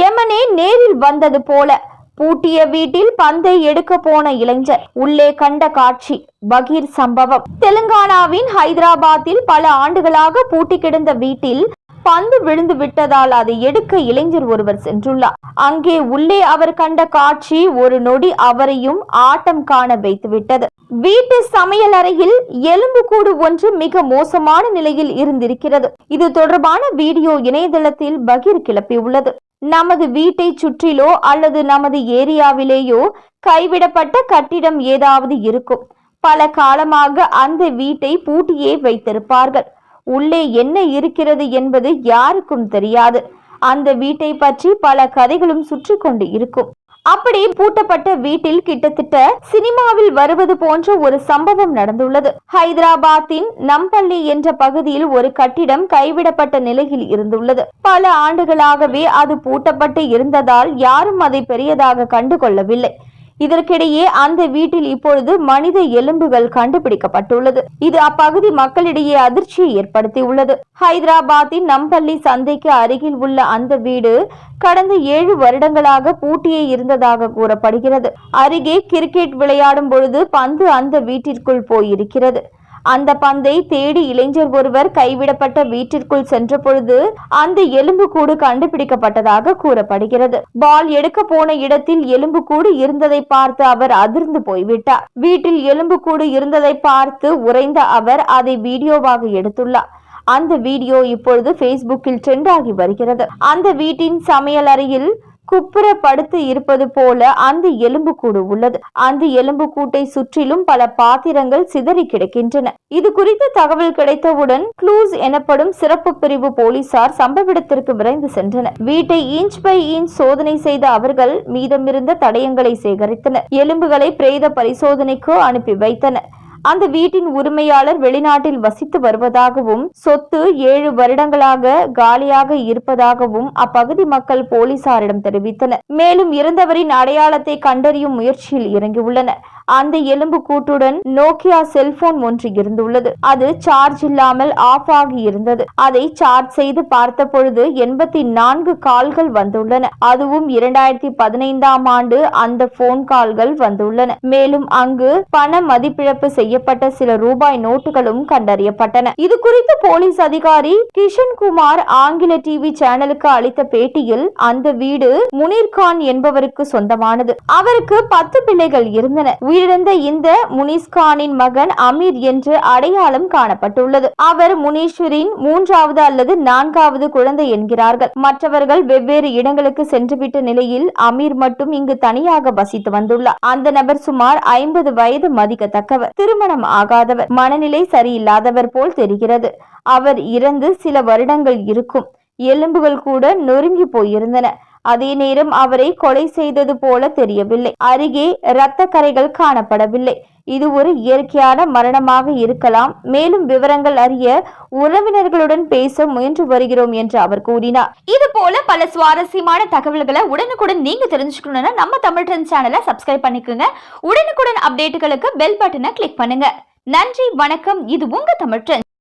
யமனே நேரில் வந்தது போல. பூட்டிய வீட்டில் பந்தை எடுக்க போன இளைஞர். உள்ளே கண்ட காட்சி பகீர் சம்பவம். தெலுங்கானாவின் ஹைதராபாத்தில் பல ஆண்டுகளாக பூட்டி கிடந்த வீட்டில் பந்து விழுந்து விட்டதால் அதை எடுக்க இளைஞர் ஒருவர் சென்றுள்ளார். அங்கே உள்ளே அவர் கண்ட காட்சி ஒரு நொடி அவரையும் ஆட்டம் காண வைத்துவிட்டது வீட்டு சமையல் அறையில் எலும்புக்கூடு ஒன்று மிக மோசமான நிலையில் இருந்திருக்கிறது. இது தொடர்பான வீடியோ இணையதளத்தில் பகீர் கிளப்பியுள்ளது. நமது வீட்டை சுற்றிலோ அல்லது நமது ஏரியாவிலேயோ கைவிடப்பட்ட கட்டிடம் ஏதாவது இருக்கும். பல காலமாக அந்த வீட்டை பூட்டியே வைத்திருப்பார்கள். உள்ளே என்ன இருக்கிறது என்பது யாருக்கும் தெரியாது. அந்த வீட்டை பற்றி பல கதைகளும் சுற்றி கொண்டு இருக்கும். அப்படி பூட்டப்பட்ட வீட்டில் கிட்டத்தட்ட சினிமாவில் வருவது போன்ற ஒரு சம்பவம் நடந்துள்ளது. ஹைதராபாத்தின் நம்பள்ளி என்ற பகுதியில் ஒரு கட்டிடம் கைவிடப்பட்ட நிலையில் இருந்துள்ளது. பல ஆண்டுகளாகவே அது பூட்டப்பட்டு இருந்ததால் யாரும் அதை பெரியதாக கண்டுகொள்ளவில்லை. இதற்கிடையே அந்த வீட்டில் இப்பொழுது மனித எலும்புகள் கண்டுபிடிக்கப்பட்டுள்ளது. இது அப்பகுதி மக்களிடையே அதிர்ச்சியை ஏற்படுத்தியுள்ளது. ஹைதராபாத்தின் நம்பள்ளி சந்தைக்கு அருகில் உள்ள அந்த வீடு கடந்த ஏழு வருடங்களாக பூட்டியே இருந்ததாக கூறப்படுகிறது. அருகே கிரிக்கெட் விளையாடும் பொழுது பந்து அந்த வீட்டிற்குள் போயிருக்கிறது. அந்த பந்தை தேடி இளைஞர் ஒருவர் கைவிடப்பட்ட வீட்டிற்குள் சென்ற பொழுது அந்த எலும்புக்கூடு கண்டுபிடிக்கப்பட்டதாக கூறப்படுகிறது. பால் எடுக்க போன இடத்தில் எலும்புக்கூடு இருந்ததை பார்த்து அவர் அதிர்ந்து போய்விட்டார். வீட்டில் எலும்புக்கூடு இருந்ததை பார்த்து உறைந்த அவர் அதை வீடியோவாக எடுத்துள்ளார். அந்த வீடியோ இப்பொழுது பேஸ்புக்கில் ட்ரெண்ட் ஆகி வருகிறது. அந்த வீட்டின் சமையல் அறையில் குப்புற படுத்து இருப்பது போல அந்த எலும்புக்கூடு உள்ளது. அந்த எலும்புக்கூட்டை சுற்றிலும் பல பாத்திரங்கள் சிதறி கிடக்கின்றன. இது குறித்து தகவல் கிடைத்தவுடன் க்ளூஸ் எனப்படும் சிறப்பு பிரிவு போலீசார் சம்பவ இடத்திற்கு விரைந்து சென்றனர். வீட்டை இன்ச் பை இன்ச் சோதனை செய்த அவர்கள் மீதமிருந்த தடயங்களை சேகரித்தனர். எலும்புகளை பிரேத பரிசோதனைக்கு அனுப்பி வைத்தனர். அந்த வீட்டின் உரிமையாளர் வெளிநாட்டில் வசித்து வருவதாகவும் சொத்து ஏழு வருடங்களாக காலியாக இருப்பதாகவும் அப்பகுதி மக்கள் போலீசாரிடம் தெரிவித்தனர். மேலும் இறந்தவரின் அடையாளத்தை கண்டறியும் முயற்சியில் இறங்கியுள்ளனர். அந்த எலும்பு கூட்டுடன் நோக்கியா செல்போன் ஒன்று இருந்துள்ளது. அது சார்ஜ் இல்லாமல் ஆஃப் ஆகி இருந்தது. அதை சார்ஜ் செய்து பார்த்த பொழுது எண்பத்தி நான்கு கால்கள் வந்துள்ளன. அதுவும் இரண்டாயிரத்தி பதினைந்தாம் ஆண்டு அந்த போன் கால்கள் வந்துள்ளன. மேலும் அங்கு பண மதிப்பிழப்பு செய்யப்பட்ட சில ரூபாய் நோட்டுகளும் கண்டறியப்பட்டன. இது குறித்து போலீஸ் அதிகாரி கிஷன் குமார் ஆங்கில டிவி சேனலுக்கு அளித்த பேட்டியில் அந்த வீடு முனீர்கான் என்பவருக்கு சொந்தமானது. அவருக்கு பத்து பிள்ளைகள் இருந்தன. உயிரிழந்த இந்த முனிஸ்கானின் மகன் அமீர் என்று அடையாளம் காணப்பட்டுள்ளது. அவர் முனீஸ்வரின் மூன்றாவது அல்லது நான்காவது குழந்தை என்கிறார்கள். மற்றவர்கள் வெவ்வேறு இடங்களுக்கு சென்றுவிட்ட நிலையில் அமீர் மட்டும் இங்கு தனியாக வசித்து வந்துள்ளார். அந்த நபர் சுமார் ஐம்பது வயது மதிக்கத்தக்கவர். திருமணம் ஆகாதவர். மனநிலை சரியில்லாதவர் போல் தெரிகிறது. அவர் இறந்து சில வருடங்கள் இருக்கும். எலும்புகள் கூட நொறுங்கி போயிருந்தன. அதே நேரம் அவரை கொலை செய்தது போல தெரியவில்லை. அருகே இரத்த கரைகள் காணப்படவில்லை. இது ஒரு இயற்கையான மரணமாக இருக்கலாம். மேலும் விவரங்கள் அறிய உறவினர்களுடன் பேச முயன்று வருகிறோம் என்று அவர் கூறினார். இது போல பல சுவாரஸ்யமான தகவல்களை உடனுக்குடன் நீங்க தெரிஞ்சுக்கணும்னா நம்ம தமிழ் ட்ரெண்ட் சேனலை சப்ஸ்கிரைப் பண்ணிக்கோங்க. உடனுக்குடன் அப்டேட்டுகளுக்கு பெல் பட்டனை கிளிக் பண்ணுங்க. நன்றி வணக்கம். இது உங்க தமிழ் ட்ரெண்ட்.